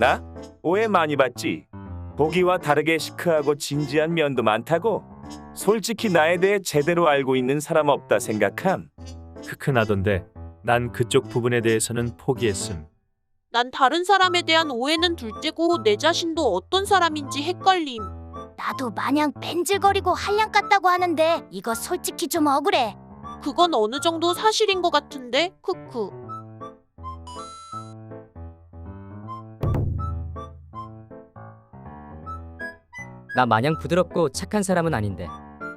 나? 오해 많이 받지. 보기와 다르게 시크하고 진지한 면도 많다고. 솔직히 나에 대해 제대로 알고 있는 사람 없다 생각함. 크크 나던데 난 그쪽 부분에 대해서는 포기했음. 난 다른 사람에 대한 오해는 둘째고 내 자신도 어떤 사람인지 헷갈림. 나도 마냥 뺀질거리고 한량 같다고 하는데 이거 솔직히 좀 억울해. 그건 어느 정도 사실인 것 같은데. 크크. 나 마냥 부드럽고 착한 사람은 아닌데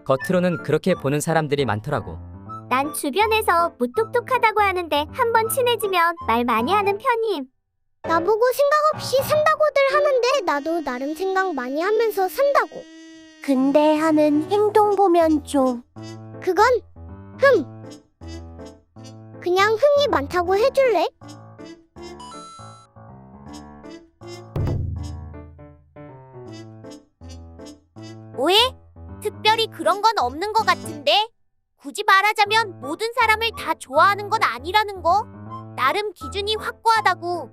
겉으로는 그렇게 보는 사람들이 많더라고. 난 주변에서 무뚝뚝하다고 하는데 한번 친해지면 말 많이 하는 편임. 나보고 생각 없이 산다고들 하는데 나도 나름 생각 많이 하면서 산다고. 근데 하는 행동 보면 좀 그건 흠. 그냥 흥이 많다고 해줄래? 오해? 특별히 그런 건 없는 것 같은데? 굳이 말하자면 모든 사람을 다 좋아하는 건 아니라는 거. 나름 기준이 확고하다고.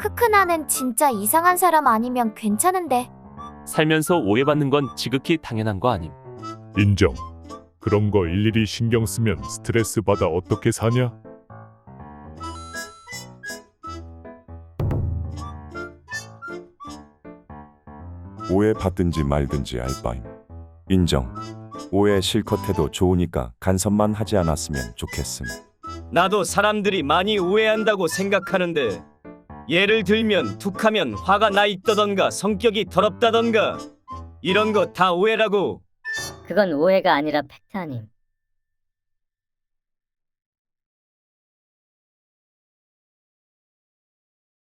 크크 나는 진짜 이상한 사람 아니면 괜찮은데. 살면서 오해받는 건 지극히 당연한 거 아님. 인정. 그런 거 일일이 신경 쓰면 스트레스 받아 어떻게 사냐? 오해 받든지 말든지 알 바임. 인정. 오해 실컷 해도 좋으니까 간섭만 하지 않았으면 좋겠음. 나도 사람들이 많이 오해한다고 생각하는데 예를 들면 툭하면 화가 나 있다던가 성격이 더럽다던가 이런 거 다 오해라고 그건 오해가 아니라 팩트 아님.